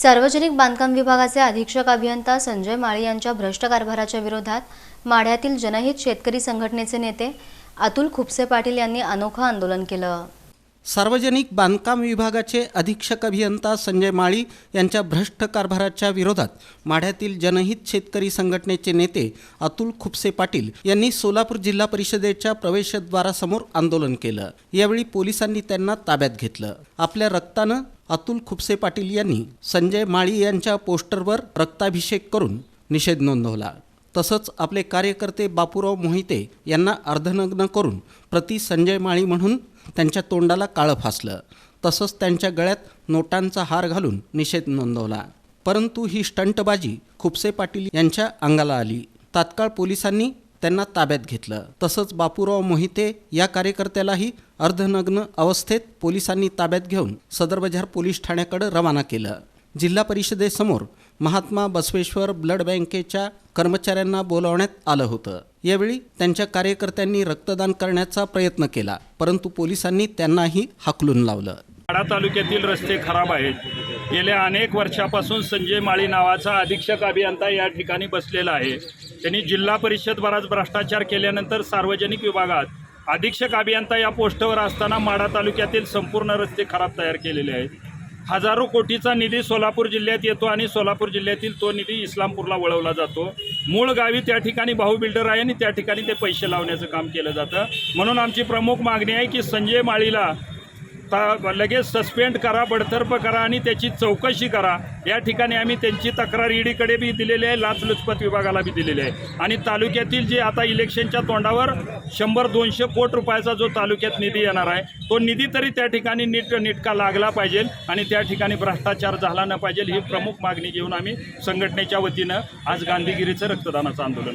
सार्वजनिक बांधकाम विभागाचे अधीक्षक अभियंता संजय माळी यांच्या भ्रष्ट कारभाराच्या विरोधात माढ्यातील जनहित शेतकरी संघटनेचे नेते अतुल खुपसे पाटील यांनी अनोखं आंदोलन केलं. सार्वजनिक बांधकाम विभागाचे अधीक्षक अभियंता संजय माळी यांच्या भ्रष्ट कारभाराच्या विरोधात माढ्यातील जनहित शेतकरी संघटनेचे नेते अतुल खुपसे पाटील यांनी सोलापूर जिल्हा परिषदेच्या प्रवेशद्वारासमोर आंदोलन केलं. यावेळी पोलिसांनी त्यांना ताब्यात घेतलं. आपल्या रक्तानं अतुल खुपसे पाटील यांनी संजय माळी यांच्या पोस्टरवर रक्ताभिषेक करून निषेध नोंदवला. तसंच आपले कार्यकर्ते बापूराव मोहिते यांना अर्धनग्न करून प्रति संजय माळी म्हणून त्यांच्या तोंडाला काळं फासलं. तसंच त्यांच्या गळ्यात नोटांचा हार घालून निषेध नोंदवला. परंतु ही स्टंटबाजी खुपसे पाटील यांच्या अंगाला आली. तात्काळ पोलिसांनी त्यांना ताब्यात घेतलं. तसंच बापूराव मोहिते या कार्यकर्त्यालाही अर्धनग्न अवस्थेत पोलिसांनी ताब्यात घेऊन सदर बाजार पोलीस ठाण्याकडे रवाना केलं. जिल्हा परिषदेसमोर महात्मा बसवेश्वर ब्लड बँकेच्या कर्मचाऱ्यांना बोलावण्यात आलं होतं. यावेळी त्यांच्या कार्यकर्त्यांनी रक्तदान करण्याचा प्रयत्न केला परंतु पोलिसांनी त्यांनाही हाकलून लावलं. वाडा तालुक्यातील रस्ते खराब आहेत. गेल्या अनेक वर्षापासून संजय माळी नावाचा अधीक्षक अभियंता या ठिकाणी बसलेला आहे. त्यांनी जिल्हा परिषद बराच भ्रष्टाचार केल्यानंतर सार्वजनिक विभागात अधीक्षक अभियंता या पोस्टवर असताना माढा तालुक्यातील संपूर्ण रस्ते खराब तयार केलेले आहेत. हजारो कोटीचा निधी सोलापूर जिल्ह्यात येतो आणि सोलापूर जिल्ह्यातील तो निधी इस्लामपूरला वळवला जातो. मूळ गावी त्या ठिकाणी भाऊ बिल्डर आहे आणि त्या ठिकाणी ते पैसे लावण्याचं काम केलं जातं. म्हणून आमची प्रमुख मागणी आहे की संजय माळीला ता लगेच सस्पेंड करा बडतर्फ करा आणि त्याची चौकशी करा. या ठिकाणी आम्ही त्यांची तक्रार ईडीकडे बी दिलेली आहे लाचलुचपत विभागाला बी दिलेली आहे. आणि तालुक्यातील जे आता इलेक्शनच्या तोंडावर शंभर दोनशे कोट रुपयाचा जो तालुक्यात निधी येणार आहे तो निधी तरी त्या ठिकाणी नीट नीटका लागला पाहिजे आणि त्या ठिकाणी भ्रष्टाचार झाला न पाहिजे ही प्रमुख मागणी घेऊन आम्ही संघटनेच्या वतीनं आज गांधीगिरीचं रक्तदानाचं आंदोलन